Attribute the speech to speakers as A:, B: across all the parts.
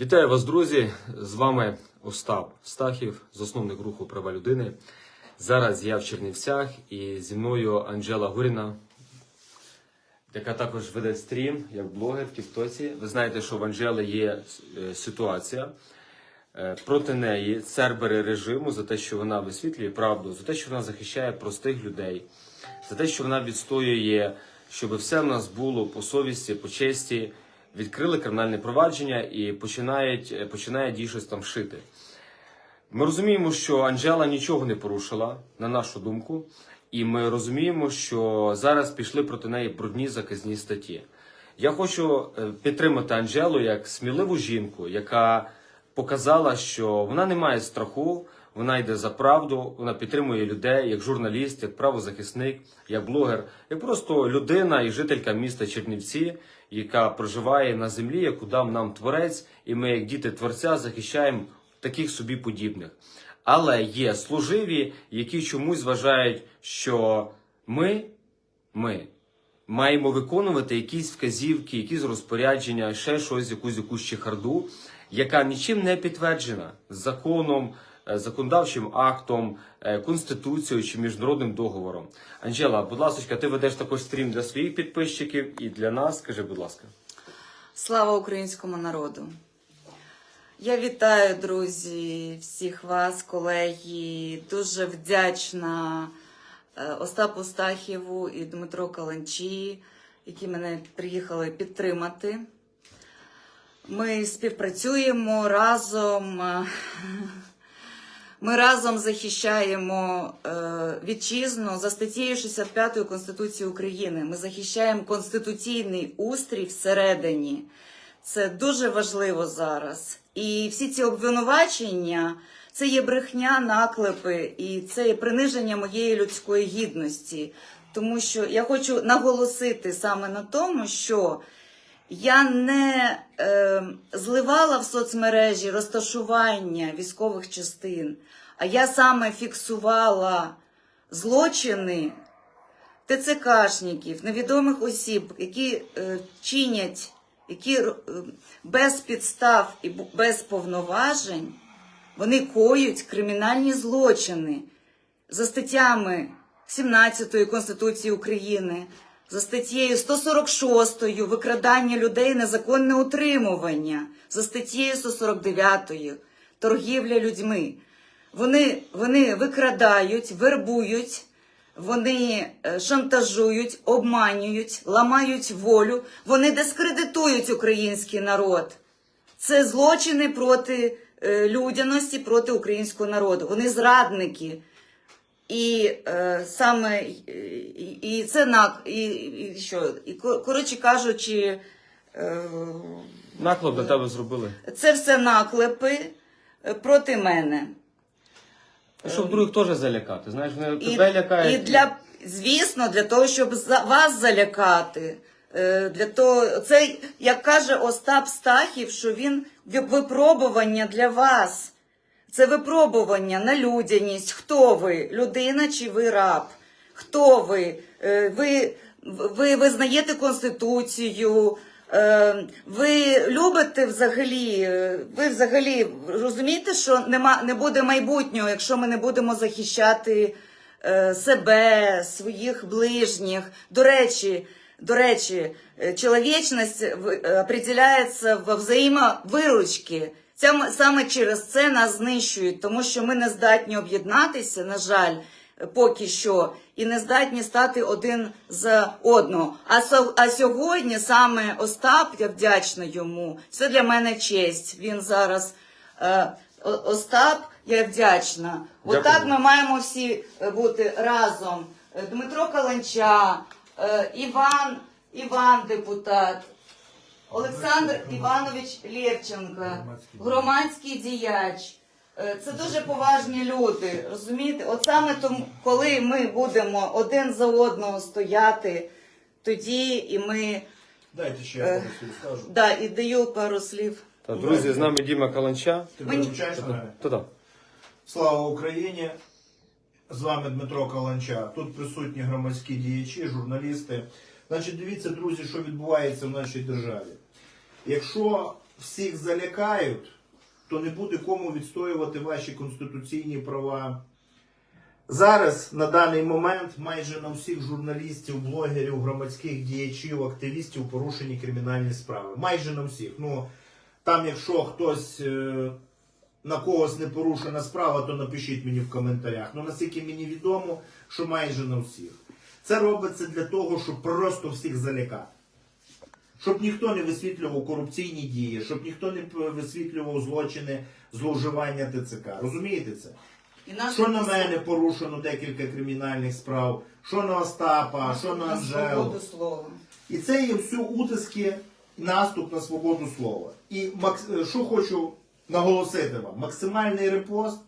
A: Вітаю вас, друзі! З вами Остап Стахів, засновник руху права людини. Зараз я в Чернівцях і зі мною Анжела Гуріна, яка також веде стрім як блогер в Тіктоці. Ви знаєте, що в Анжели є е, ситуація. Е, Проти неї цербери режиму за те, що вона висвітлює правду, за те, що вона захищає простих людей, за те, що вона відстоює, щоб все в нас було по совісті, по честі. Відкрили кримінальне провадження і починають, е, починає дій щось там шити. Ми розуміємо, що Анжела нічого не порушила, на нашу думку, і ми розуміємо, що зараз пішли проти неї брудні заказні статті. Я хочу е, підтримати Анжелу як сміливу жінку, яка показала, що вона не має страху, вона йде за правду, вона підтримує людей як журналіст, як правозахисник, як блогер, як просто людина і жителька міста Чернівці, яка проживає на землі, яку дав нам творець, і ми, як діти творця, захищаємо таких собі подібних. Але є служиві, які чомусь вважають, що ми, ми маємо виконувати якісь вказівки, якісь розпорядження, ще щось, якусь якусь чехарду, яка нічим не підтверджена законом, законодавчим актом, е, конституцією чи міжнародним договором. Анжела, будь ласка, ти ведеш також стрім для своїх підписчиків і для нас. Скажи, будь ласка.
B: Слава українському народу! Я вітаю, друзі, всіх вас, колеги. Дуже вдячна е, Остапу Стахіву і Дмитро Каланчі, які мене приїхали підтримати. Ми співпрацюємо разом. Ми разом захищаємо е, вітчизну за статтєю 65 Конституції України. Ми захищаємо конституційний устрій всередині. Це дуже важливо зараз. І всі ці обвинувачення це є брехня, наклепи, і це є приниження моєї людської гідності. Тому що я хочу наголосити саме на тому, що я не е, зливала в соцмережі розташування військових частин, а я саме фіксувала злочини ТЦКшників, невідомих осіб, які е, чинять, які е, без підстав і без повноважень вони коють кримінальні злочини за статтями 17 Конституції України, за статтєю 146 викрадання людей, незаконне утримування, за статтєю 149 торгівля людьми. Вони, вони викрадають, вербують, вони е, шантажують, обманюють, ламають волю, вони дискредитують український народ. Це злочини проти е, людяності, проти українського народу. Вони зрадники. І е, саме і, і це на і, і що, і кор- коротше кажучи, е,
A: Наклеп на тебе зробили.
B: це все наклепи е, проти мене.
A: Щоб других теж залякати. Знаєш, вони
B: І,
A: тебе лякають.
B: і для, звісно, для того, щоб за, вас залякати. е, Для того, це, як каже Остап Стахів, що він випробування для вас. Це випробування на людяність. Хто ви? Людина чи ви раб? Хто ви? Е, Ви, ви визнаєте Конституцію? Е, Ви любите взагалі? е, Ви взагалі розумієте, що нема, не буде майбутнього, якщо ми не будемо захищати себе, своїх ближніх. До речі, до речі, чоловічність определяється в взаємовиручці. Ця- Саме через це нас знищують, тому що ми не здатні об'єднатися, на жаль, поки що, і не здатні стати один за одного. А, а сьогодні саме Остап, я вдячна йому. Це для мене честь. Він зараз е, Остап, я вдячна.
A: Дякую.
B: Отак ми маємо всі е, бути разом. Е, Дмитро Каланча, е, Іван, Іван депутат. Олександр Іванович Лєвченко, громадський діяч. Е, Це дуже поважні люди, розумієте? От саме тому, коли ми будемо один за одного стояти, тоді і ми
C: Дайте ще
B: Е,
C: я пару слів скажу.
B: да, і даю пару слів.
A: Та, друзі, з нами Діма Каланча.
C: Ти
B: Мені-
C: виручаєш мене?
A: Та-та.
C: Слава Україні! З вами Дмитро Каланча. Тут присутні громадські діячі, журналісти. Значить, дивіться, друзі, що відбувається в нашій державі. Якщо всіх залякають, то не буде кому відстоювати ваші конституційні права. Зараз на даний момент майже на всіх журналістів, блогерів, громадських діячів, активістів порушені кримінальні справи. Майже на всіх. Ну там, якщо хтось е, на когось не порушена справа, то напишіть мені в коментарях. Ну наскільки мені відомо, що майже на всіх. Це робиться для того, щоб просто всіх залякати. Щоб ніхто не висвітлював корупційні дії, щоб ніхто не висвітлював злочини зловживання ТЦК. Розумієте це?
B: І
C: Що на мене порушено декілька кримінальних справ, що на Остапа, що на Анжелу. І це є все утиски, наступ на свободу слова. І е, що хочу наголосити вам: максимальний репост,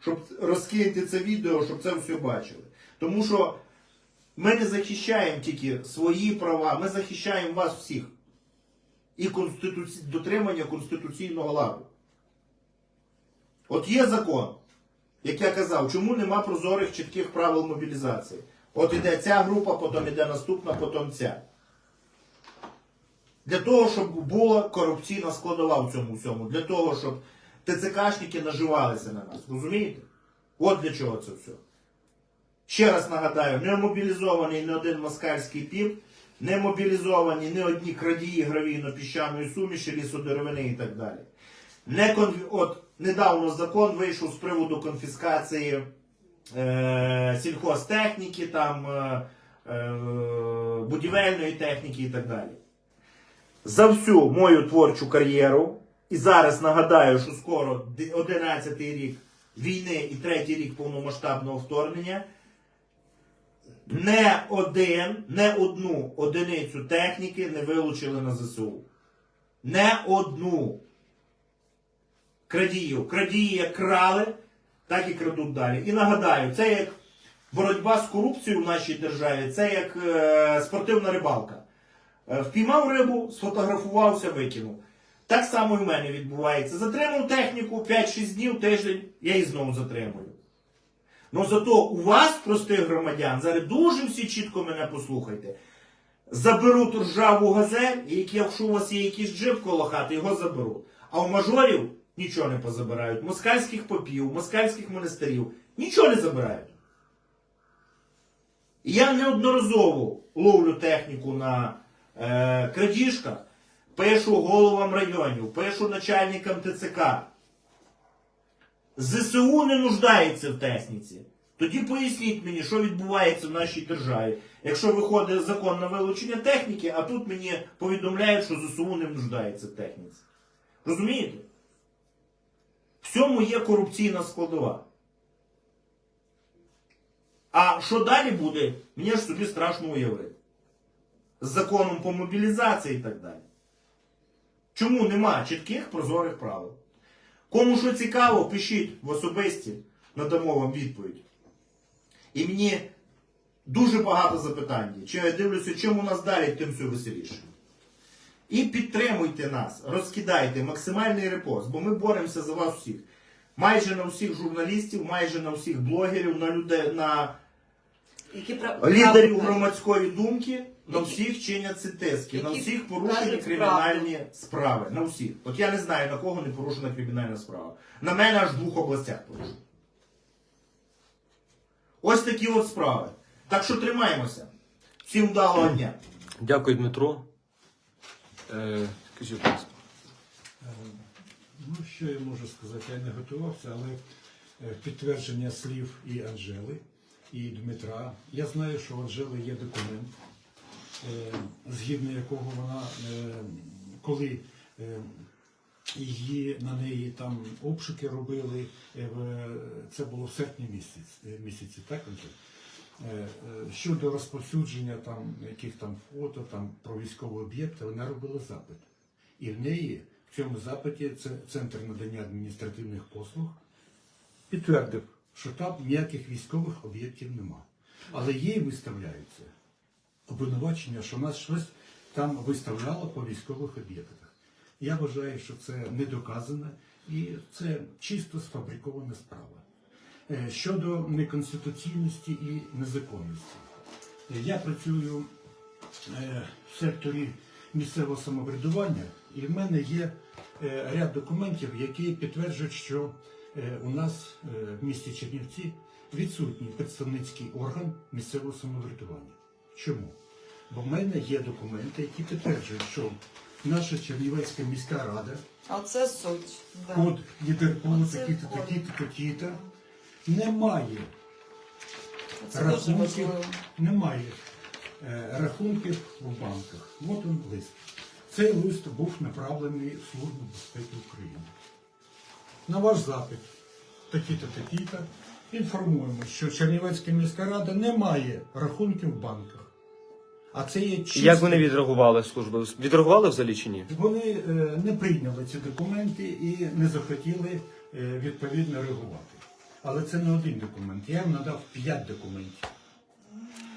C: щоб розкинути це відео, щоб це все бачили. Тому що ми не захищаємо тільки свої права, ми захищаємо вас всіх. І конституці... дотримання конституційного ладу. От є закон, як я казав, чому нема прозорих чітких правил мобілізації? От іде ця група, потім іде наступна, потім ця. Для того, щоб була корупційна складова в цьому всьому. Для того, щоб ТЦКшники наживалися на нас. Розумієте? От для чого це все. Ще раз нагадаю, не мобілізований не один москальський піп, не мобілізовані не одні крадії гравійно-піщаної суміші, лісодеревини і так далі. Не конфі... От недавно закон вийшов з приводу конфіскації е... сільхозтехніки, там, е... Е... будівельної техніки і так далі. За всю мою творчу кар'єру, і зараз нагадаю, що скоро 11-й рік війни і третій рік повномасштабного вторгнення, не один, не одну одиницю техніки не вилучили на ЗСУ. Не одну. Крадіїв. Крадії як крали, так і крадуть далі. І нагадаю, це як боротьба з корупцією в нашій державі, це як е, спортивна рибалка. Е, Впіймав рибу, сфотографувався, викинув. Так само і в мене відбувається. Затримав техніку 5-6 днів, тиждень, я її знову затримую. Ну зато у вас, простих громадян, зараз дуже всі чітко мене послухайте. Заберуть ржаву газель, і якщо у вас є якийсь джип коло хати, його заберуть. А у мажорів нічого не позабирають. Москальських попів, москальських монастирів нічого не забирають. Я неодноразово ловлю техніку на е, крадіжках, пишу головам районів, пишу начальникам ТЦК. ЗСУ не нуждається в техніці. Тоді поясніть мені, що відбувається в нашій державі. Якщо виходить закон на вилучення техніки, а тут мені повідомляють, що ЗСУ не нуждається в техніці. Розумієте? В цьому є корупційна складова. А що далі буде, мені ж собі страшно уявити. З законом по мобілізації і так далі. Чому нема чітких прозорих правил? Кому що цікаво, пишіть в особисті, надамо вам відповідь. І мені дуже багато запитань. Чи я дивлюся, чим у нас далі, тим все веселіше. І підтримуйте нас, розкидайте максимальний репост, бо ми боремося за вас всіх. Майже на всіх журналістів, майже на всіх блогерів, на людей, на
B: Які пра-
C: лідерів громадської думки, на
B: Які-
C: всіх чиняться тиски, на
B: які
C: всіх порушені
B: кажуть
C: кримінальні справи. На всіх. От я не знаю, на кого не порушена кримінальна справа. На мене аж в двох областях порушена. Ось такі от справи. Так що тримаємося. Всім вдалого дня.
A: Дякую, Дмитро. Е, скажіть, будь ласка.
D: Е, Ну, що я можу сказати? Я не готувався, але е, підтвердження слів і Анжели, і Дмитра. Я знаю, що у Анжели є документ, е, згідно якого вона, е, коли е, її на неї там обшуки робили, це було в серпні місяць, місяці, так, Щодо розповсюдження там яких там фото там про військові об'єкти, вона робила запит. І в неї в цьому запиті це центр надання адміністративних послуг підтвердив, що там ніяких військових об'єктів нема. Але їй виставляється обвинувачення, що нас щось там виставляло по військових об'єктах. Я вважаю, що це недоказане і це чисто сфабрикована справа. Е, Щодо неконституційності і незаконності. Е, Я працюю е, в секторі місцевого самоврядування, і в мене є ряд документів, які підтверджують, що у нас е, в місті Чернівці відсутній представницький орган місцевого самоврядування. Чому? Бо в мене є документи, які підтверджують, що наша Чернівецька міська рада
B: Оце суть. Да.
D: код
B: Оце
D: такі-то,
B: код.
D: такі-то, такі-то, немає
B: Це дуже
D: рахунків,
B: важливо.
D: немає е, рахунків в банках. От он лист. Цей лист був направлений в Службу безпеки України. На ваш запит, такі-то, такі-то, інформуємо, що Чернівецька міська рада не має рахунків в банках. А це є чисто...
A: Як вони відреагували служби? Відреагували взагалі чи ні?
D: Вони е, не прийняли ці документи і не захотіли е, відповідно реагувати. Але це не один документ. Я їм надав 5 документів.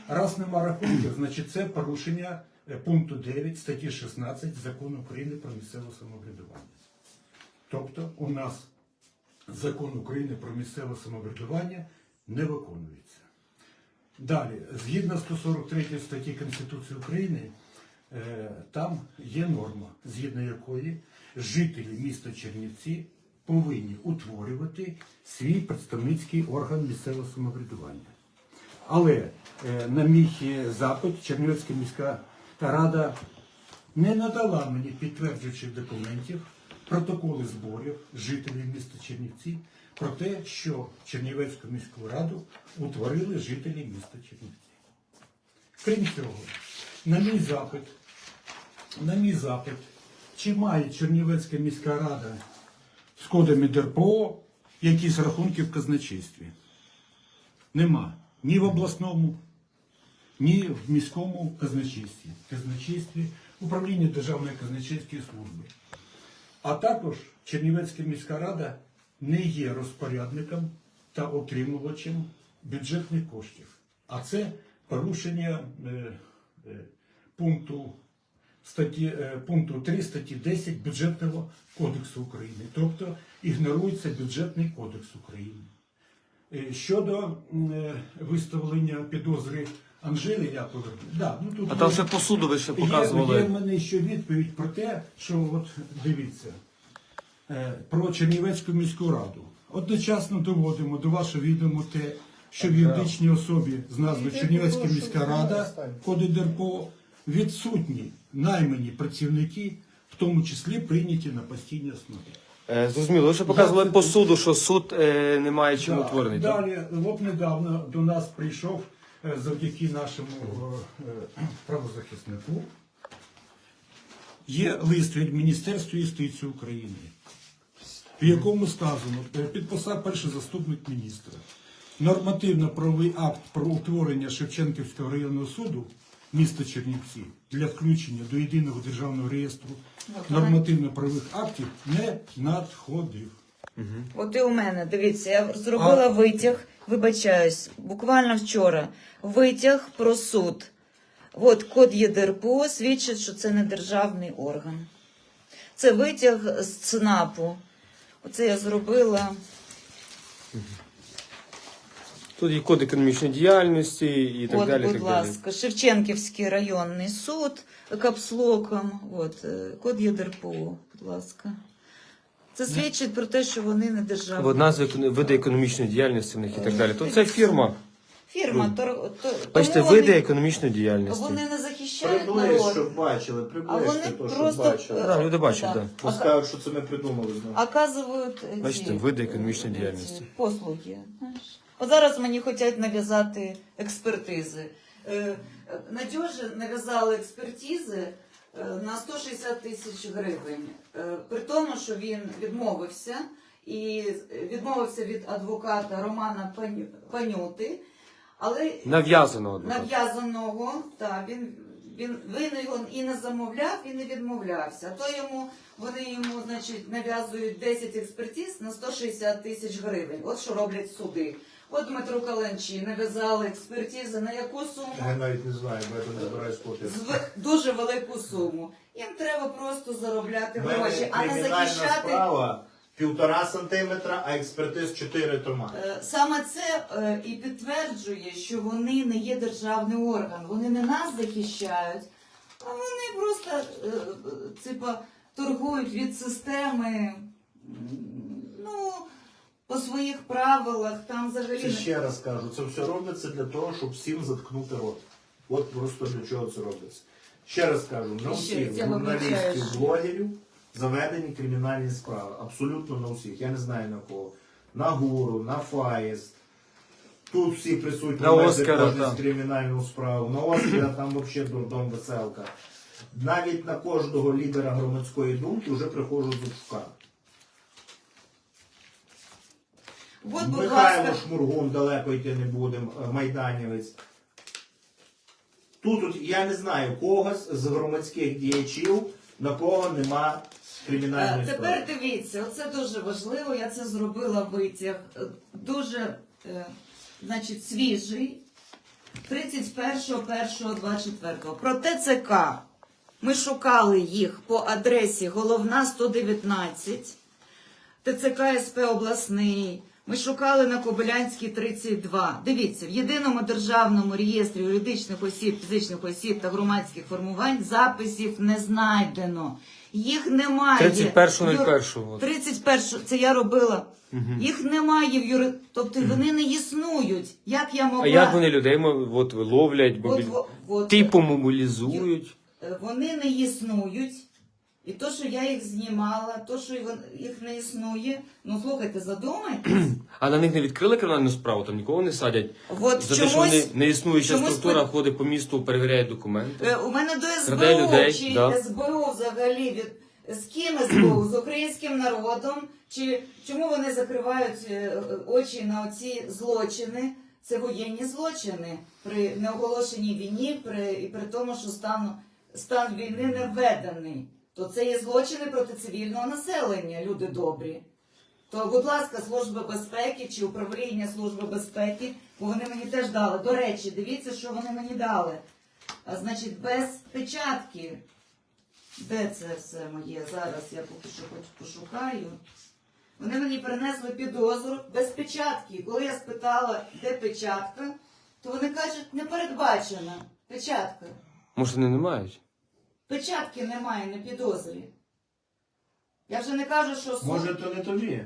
D: Раз нема рахунків, значить це порушення е, пункту 9 статті 16 Закону України про місцеве самоврядування. Тобто у нас закон України про місцеве самоврядування не виконується. Далі, згідно 143 статті Конституції України, е, там є норма, згідно якої жителі міста Чернівці повинні утворювати свій представницький орган місцевого самоврядування. Але е, на мій запит Чернівецька міська рада не надала мені підтверджуючих документів, протоколи зборів жителів міста Чернівці про те, що Чернівецьку міську раду утворили жителі міста Чернівці. Крім цього, на мій запит, на мій запит, чи має Чернівецька міська рада з кодами ДРПО якісь рахунки в казначействі? Нема. Ні в обласному, ні в міському казначействі. Казначействі управління Державної казначейської служби. А також Чернівецька міська рада не є розпорядником та отримувачем бюджетних коштів. А це порушення е, е, пункту, статті, е, пункту 3 статті 10 бюджетного кодексу України. Тобто ігнорується бюджетний кодекс України. Щодо виставлення підозри Анжели Яковлевни, да, ну тут
A: А там
D: є-
A: ще по суду ви ще
D: Є, є в мене ще відповідь про те, що от дивіться, е, про Чернівецьку міську раду. Одночасно доводимо до вашого відомо те, що в юридичній особі з назвою Чернівецька міська рада, коди ДРПО, відсутні наймані працівники, в тому числі прийняті на постійній основі.
A: Е, Зрозуміло, ви ще показували по суду, що суд е, не має чим
D: Да,
A: утворений. так?
D: Далі, от недавно до нас прийшов завдяки нашому е, е, правозахиснику. Є лист від Міністерства юстиції України, в якому сказано, е, підписав перший заступник міністра. Нормативно-правовий акт про утворення Шевченківського районного суду міста Чернівці для включення до єдиного державного реєстру нормативно-правових актів не надходив.
B: От і у мене, дивіться, я зробила витяг, вибачаюсь, буквально вчора. Витяг про суд. От код ЄДРПО свідчить, що це не державний орган. Це витяг з ЦНАПу. Оце я зробила.
A: Тут є код економічної діяльності і так
B: От,
A: далі.
B: будь
A: так далі.
B: ласка, Шевченківський районний суд капслоком. От, е, код ЄДРПО, будь ласка. Це свідчить про те, що вони не державні.
A: От назви економ- види економічної діяльності в них і так далі. То це фірма.
B: Фірма, тор, то,
A: Бачите,
B: тому
A: види
B: вони-
A: економічної діяльності.
B: Вони не захищають
C: Приблизь,
B: народ.
C: щоб бачили,
B: А
C: приблизьте
B: вони
C: то, що
B: просто
C: бачили.
A: Да, люди бачать, да.
C: Бо скажуть, що це ми придумали знову.
B: оказують ці,
A: Бачите, види економічної
B: ці
A: діяльності.
B: послуги. Знаєш. От зараз мені хочуть нав'язати експертизи. Е, е, Надьожі нав'язали експертизи е, на 160 тисяч гривень. Е, При тому, що він відмовився і відмовився від адвоката Романа Паню- Панюти. Але
A: Нав'язано адвокат.
B: нав'язаного, так, він, він, він його і не замовляв, і не відмовлявся. То йому, вони йому, значить, нав'язують 10 експертиз на 160 тисяч гривень. От що роблять суди. От Дмитру Каленчі нав'язали експертизи на яку суму?
C: Я навіть не знаю, бо я тут не збираюсь копію.
B: З в- дуже велику суму. Їм треба просто заробляти
C: мене
B: гроші, а не
C: кримінальна
B: захищати.
C: справа півтора сантиметра, а експертиз 4 тома.
B: Е, Саме це е, і підтверджує, що вони не є державний орган. Вони не нас захищають, а вони просто е, е, типа торгують від системи, м, ну, по своїх правилах, там взагалі.
C: Це ще раз кажу, це все робиться для того, щоб всім заткнути рот. От просто для чого це робиться. Ще раз кажу, на всіх журналістів, блогерів заведені кримінальні справи. Абсолютно на всіх. Я не знаю на кого. На гуру, на Фаєс. Тут всі присутні
A: На Оскара,
C: кожен
A: так.
C: з кримінальну справу. На Оскара там взагалі дурдом веселка. Навіть на кожного лідера громадської думки вже приходжу з Ушка.
B: От, будь
C: Михайло
B: ласка,
C: Шмургун далеко йти не будемо, е, майданівець. Тут, от я не знаю когось з громадських діячів, на кого нема кримінальної
B: Е,
C: справи.
B: Тепер дивіться, оце дуже важливо. Я це зробила витяг. Е, Дуже е, значить, свіжий. 31.01.24. Про ТЦК. Ми шукали їх по адресі головна 119, ТЦК СП обласний. Ми шукали на Кобилянській 32. Дивіться, в єдиному державному реєстрі юридичних осіб, фізичних осіб та громадських формувань записів не знайдено. Їх немає.
A: 31.01. от.
B: 31, це я робила. Їх немає в юри... Тобто вони не існують. Як я могла...
A: А як вони людей от, ловлять,
B: От,
A: мобіль...
B: во- от,
A: типу мобілізують?
B: е, Вони не існують. І то, що я їх знімала, то, що їх не існує. Ну слухайте, задумайтесь.
A: А на них не відкрили кримінальну справу, там нікого не садять.
B: От
A: За те, що
B: чомусь
A: вони неіснуюча
B: чомусь
A: структура
B: пи-
A: ходить по місту, перевіряє документи.
B: Е, У мене до
A: Краде
B: СБУ
A: людей,
B: чи
A: да.
B: СБУ взагалі від з ким СБУ? З українським народом? Чи чому вони закривають е, е, очі на оці злочини? Це воєнні злочини при неоголошеній війні, при і при тому, що стан, стан війни не введений. То це є злочини проти цивільного населення, люди добрі. То, будь ласка, Служба безпеки чи управління Служби безпеки, бо вони мені теж дали. До речі, дивіться, що вони мені дали. А, значить, без печатки. Де це все моє? Зараз я поки що пошукаю. Вони мені принесли підозру без печатки. Коли я спитала, де печатка, то вони кажуть, не передбачена печатка.
A: Може, вони не мають?
B: Печатки немає на підозрі. Я вже не кажу, що суд...
C: Може, то не тобі.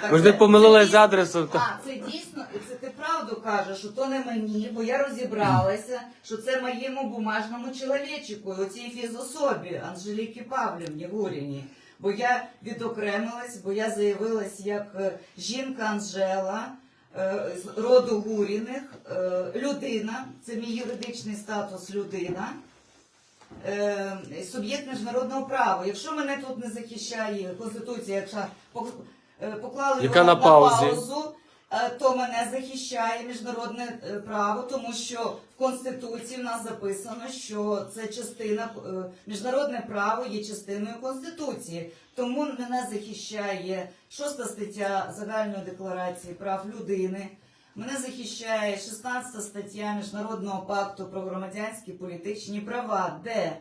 B: Так
A: Може,
B: це-
A: помилилась
B: це
A: з адресом?
B: дійсно- А, це дійсно, і це ти правду кажеш, що то не мені, бо я розібралася, що це моєму бумажному чоловічику, оцій фізособі Анжеліки Павлівні Гуріні. Бо я відокремилась, бо я заявилась як е, жінка Анжела з роду Гуріних, е, людина, це мій юридичний статус людина. Е, суб'єкт міжнародного права. Якщо мене тут не захищає Конституція, якщо пок- е, поклали його
A: на на
B: паузу, е, то мене захищає міжнародне е, право, тому що в Конституції в нас записано, що це частина е, міжнародне право є частиною Конституції. Тому мене захищає шоста стаття Загальної декларації прав людини. Мене захищає 16 стаття Міжнародного пакту про громадянські політичні права, де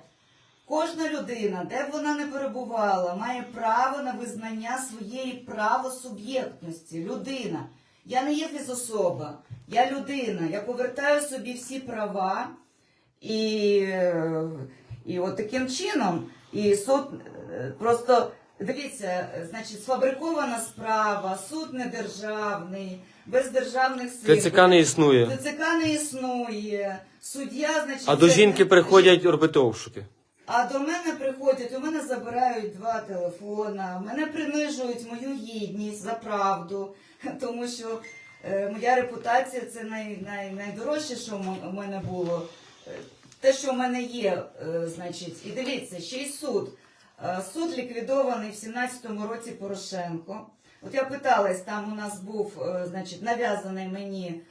B: кожна людина, де б вона не перебувала, має право на визнання своєї правосуб'єктності. Людина. Я не є фізособа, я людина. Я повертаю собі всі права і, і от таким чином. І суд е, просто дивіться, значить, сфабрикована справа, суд недержавний, без державних сил.
A: ТЦК не існує.
B: ТЦК не існує. Суддя, значить,
A: А до
B: це-
A: жінки приходять робити обшуки.
B: А до мене приходять, у мене забирають два телефона, мене принижують мою гідність за правду, тому що е, моя репутація це най, най, найдорожче, що в мене було. Е, Те, що в мене є, е, значить, і дивіться, ще й суд. Суд ліквідований в 17-му році Порошенко. От я питалась, там у нас був, значить, нав'язаний мені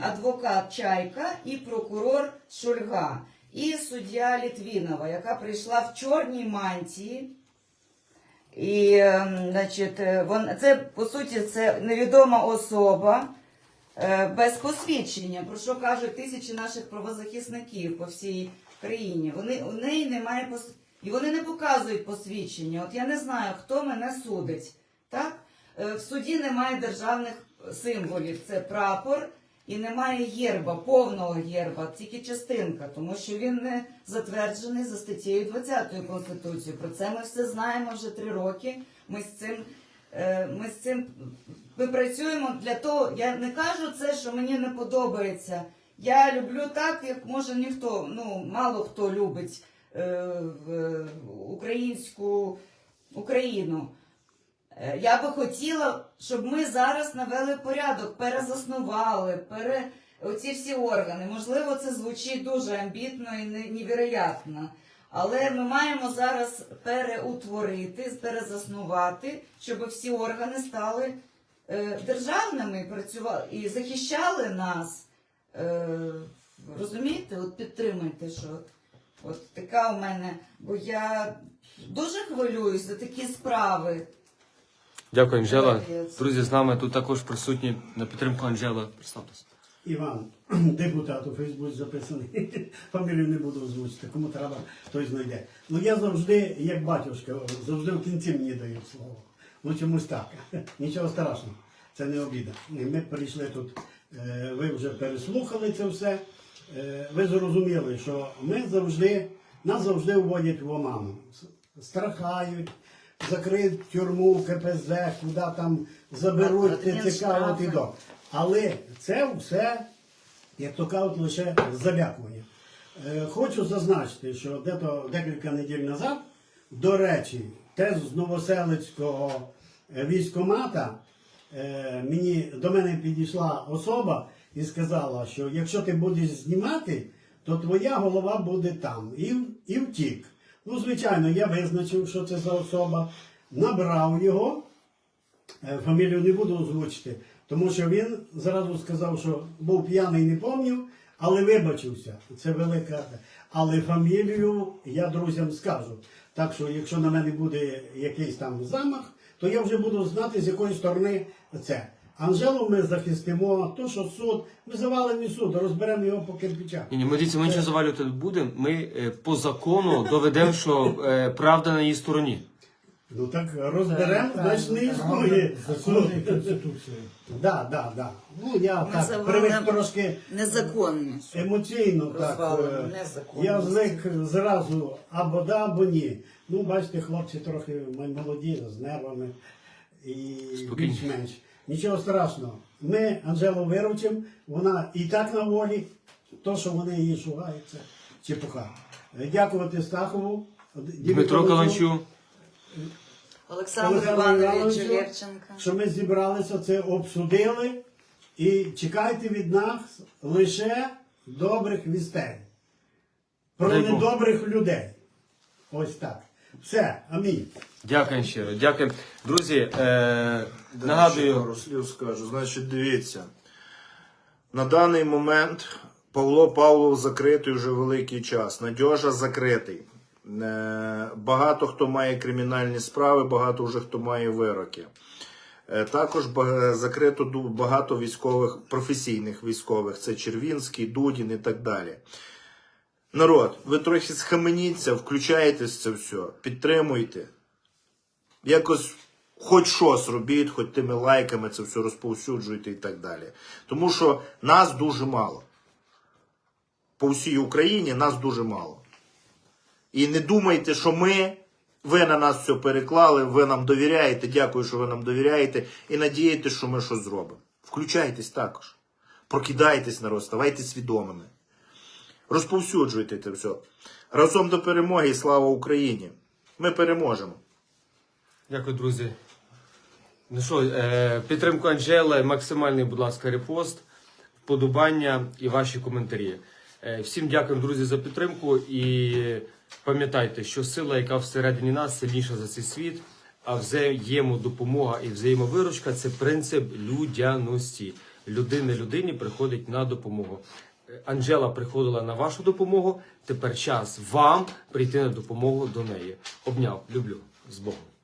B: адвокат Чайка і прокурор Шульга, і суддя Літвінова, яка прийшла в чорній мантії. І, ем, значить, е, вон, це, по суті, це невідома особа е, без посвідчення, про що кажуть тисячі наших правозахисників по всій країні. Вони, у неї немає пос... І вони не показують посвідчення. От я не знаю, хто мене судить. Так? Е, В суді немає державних символів. Це прапор і немає герба, повного герба, тільки частинка, тому що він не затверджений за статтею 20 Конституції. Про це ми все знаємо вже три роки. Ми з цим, е, ми з цим ми працюємо для того. Я не кажу це, що мені не подобається. Я люблю так, як може ніхто, ну мало хто любить е, в- українську Україну. Е, Я би хотіла, щоб ми зараз навели порядок, перезаснували, пере... оці всі органи. Можливо, це звучить дуже амбітно і не- невероятно. Але ми маємо зараз переутворити, перезаснувати, щоб всі органи стали е, державними і працювали і захищали нас. Е, розумієте, от підтримуйте, що от така у мене, бо я дуже хвилююсь за такі справи.
A: Дякую, Анжела. Друзі, з нами тут також присутні на підтримку Анжела. Представтеся.
E: Іван, депутат у Фейсбуці записаний. Фамілію не буду озвучити. Кому треба, той знайде. Ну я завжди, як батюшка, завжди в кінці мені дають слово. Ну чомусь так. Нічого страшного. Це не обіда. Ми прийшли тут, е, ви вже переслухали це все. Е, Ви зрозуміли, що ми завжди, нас завжди вводять в оману. Страхають, закриють в тюрму, КПЗ, куди там заберуть ТЦК, от і до. Але це все, як то кажуть, лише залякування. Е, Хочу зазначити, що дето декілька неділь назад, до речі, теж з Новоселицького е, військомата е, мені, до мене підійшла особа і сказала, що якщо ти будеш знімати, то твоя голова буде там. І, і втік. Ну, звичайно, я визначив, що це за особа, набрав його. Е, Фамілію не буду озвучити, тому що він зразу сказав, що був п'яний, не пам'ятав, але вибачився. Це велика. Але фамілію я друзям скажу. Так що, якщо на мене буде якийсь там замах, то я вже буду знати, з якої сторони це. Анжелу ми захистимо, то що суд, ми завалимо суд, розберемо його по кирпичах.
A: Ні, ні, ми дивіться, ми нічого завалювати не будемо. Ми е, по закону доведемо, що е, правда на її стороні.
E: Ну так розберемо, значить не існує.
D: Закони і Конституції.
E: Да, да, да. Ну я так привик трошки
B: Незаконні.
E: емоційно так.
B: Розвалено,
E: е,
B: незаконно.
E: Я звик зразу або да, або ні. Ну, бачите, хлопці трохи ми молоді, з нервами і більш-менш. Нічого страшного. Ми Анжелу виручимо, вона і так на волі, то, що вони її шугають, це чепуха. Дякувати Стахову,
A: Дмитро Каланчу.
B: Олександру Івановичу, Лєвченка.
E: що ми зібралися, це обсудили. І чекайте від нас лише добрих вістей. Про недобрих людей. Ось так. Все, амінь.
A: Дякую щиро. Дякую. Друзі, е, нагадую,
C: пару слів скажу. Значить, дивіться. На даний момент Павло Павлов закритий вже великий час. Надьожа закритий. Е, Багато хто має кримінальні справи, багато вже хто має вироки. Е, Також закрито багато військових, професійних військових. Це Червінський, Дудін і так далі. Народ, ви трохи схаменіться, включаєтесь в це все, підтримуйте. Якось хоч щось робіть, хоч тими лайками це все розповсюджуйте і так далі. Тому що нас дуже мало. По всій Україні нас дуже мало. І не думайте, що ми, ви на нас все переклали, ви нам довіряєте. Дякую, що ви нам довіряєте. І надієтесь, що ми щось зробимо. Включайтесь також. Прокидайтесь, народ, ставайте свідомими. Розповсюджуйте це все. Разом до перемоги і слава Україні! Ми переможемо.
A: Дякую, друзі. Ну що, е, підтримку Анжели, максимальний, будь ласка, репост, вподобання і ваші коментарі. Е, всім дякую, друзі, за підтримку. І пам'ятайте, що сила, яка всередині нас, сильніша за цей світ, а взаємодопомога і взаємовиручка це принцип людяності. Людина людині приходить на допомогу. Е, Анжела приходила на вашу допомогу. Тепер час вам прийти на допомогу до неї. Обняв, люблю з Богом.